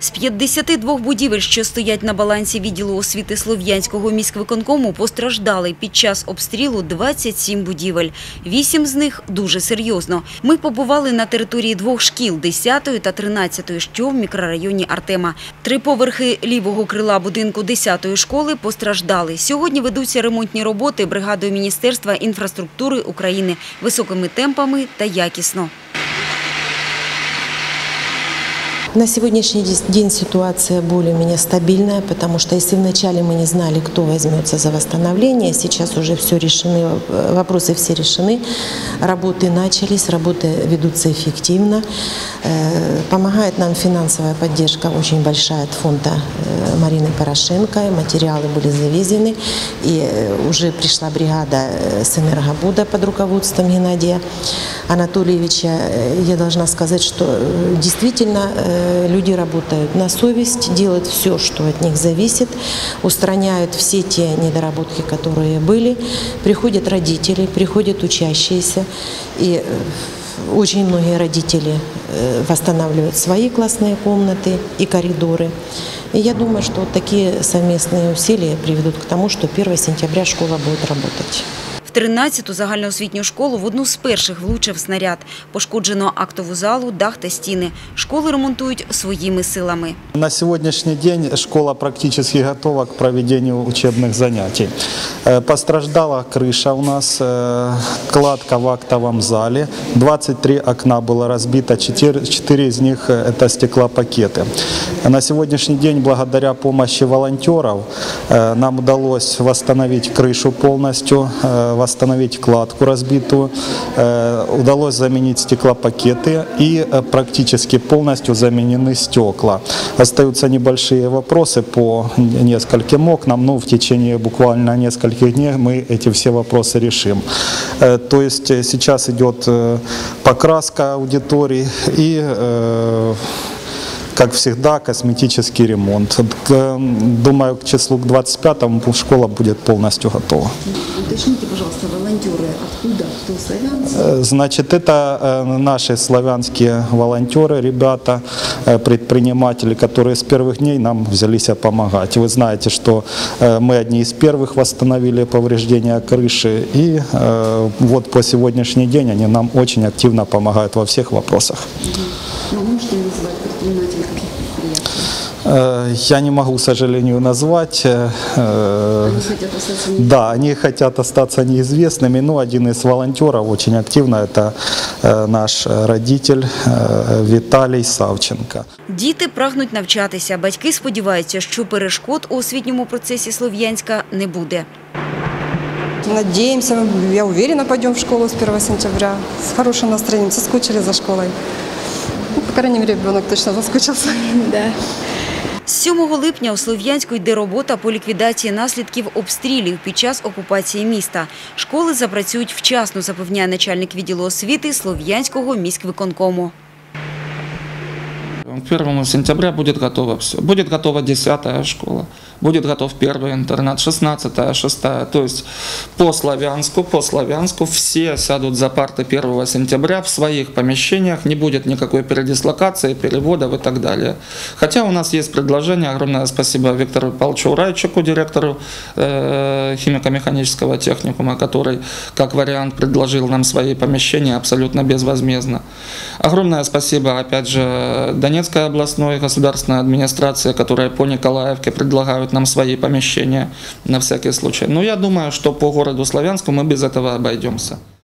З 52 будівель, що стоять на балансі відділу освіти Слов'янського міськвиконкому, постраждали під час обстрілу 27 будівель. Вісім з них дуже серйозно. Ми побували на території двох шкіл – 10 та 13, що в мікрорайоні Артема. Три поверхи лівого крила будинку 10 школи постраждали. Сьогодні ведуться ремонтні роботи бригадою Міністерства інфраструктури України високими темпами та якісно. На сегодняшний день ситуация более-менее стабильная, потому что если вначале мы не знали, кто возьмется за восстановление, сейчас уже все решены, вопросы все решены, работы начались, работы ведутся эффективно. Э, Помогает нам финансовая поддержка очень большая от фонда э, Марины Порошенко, материалы были завезены, и э, уже пришла бригада э, с Энергобуда под руководством Геннадия Анатольевича. Э, Я должна сказать, что э, действительно э, люди работают на совесть, делают все, что от них зависит, устраняют все те недоработки, которые были. Приходят родители, приходят учащиеся, и э, очень многие родители э, восстанавливают свои классные комнаты и коридоры. И я думаю, что такие совместные усилия приведут к тому, что 1 сентября школа будет работать. В 13-ту загальноосвітню школу в одну з перших влучив снаряд. Пошкоджено актову залу, дах та стіни. Школи ремонтують своїми силами. На сегодняшний день школа практически готова к проведению учебных занятий. Э, Постраждала крыша у нас, э, кладка в актовом зале. 23 окна было разбито, 4, 4 из них э, это стеклопакеты. На сегодняшний день, благодаря помощи волонтеров, э, нам удалось восстановить крышу полностью, э, восстановить кладку разбитую, э, удалось заменить стеклопакеты и э, практически полностью заменены стекла. Остаются небольшие вопросы по нескольким окнам, но в течение буквально нескольких дней мы эти все вопросы решим. Э, То есть сейчас идет покраска аудиторий и как всегда, косметический ремонт. Думаю, к числу к 25-му школа будет полностью готова. Уточните, пожалуйста, волонтеры откуда? Кто славянцы? Э, Значит, это э, наши славянские волонтеры, ребята, э, предприниматели, которые с первых дней нам взялись помогать. Вы знаете, что мы одни из первых восстановили повреждения крыши, и вот по сегодняшний день они нам очень активно помогают во всех вопросах. Ну, можете назвать предпринимателей каких предприятий? Э, Я не могу, к сожалению, назвать. э, э, Они хотят остаться не... Да, они хотят остаться неизвестными, но один из волонтеров очень активно, это э, наш родитель э, Виталий Савченко. Діти прагнуть навчатися. Батьки сподіваються, що перешкод у освітньому процесі Слов'янська не буде. Надеемся, я уверена, пойдем в школу с 1 сентября с хорошим настроением, соскучили за школой. Ну, по крайней мере, ребенок точно соскучился. Да. З 7 липня у Слов'янську йде робота по ліквідації наслідків обстрілів під час окупації міста. Школи запрацюють вчасно, запевняє начальник відділу освіти Слов'янського міськвиконкому. К 1 сентября будет готово все. Будет готова 10 школа, будет готов первый интернат, 16 6 То есть по Славянску, по Славянску все сядут за парты 1 сентября в своих помещениях, не будет никакой передислокации, переводов и так далее. Хотя у нас есть предложение, огромное спасибо Виктору Павловичу Урайчику, директору э, химико-механического техникума, который как вариант предложил нам свои помещения абсолютно безвозмездно. Огромное спасибо, опять же, Донецкой областной государственной администрации, которая по Николаевке предлагают нам свои помещения на всякий случай. Но я думаю, что по городу Славянску мы без этого обойдемся.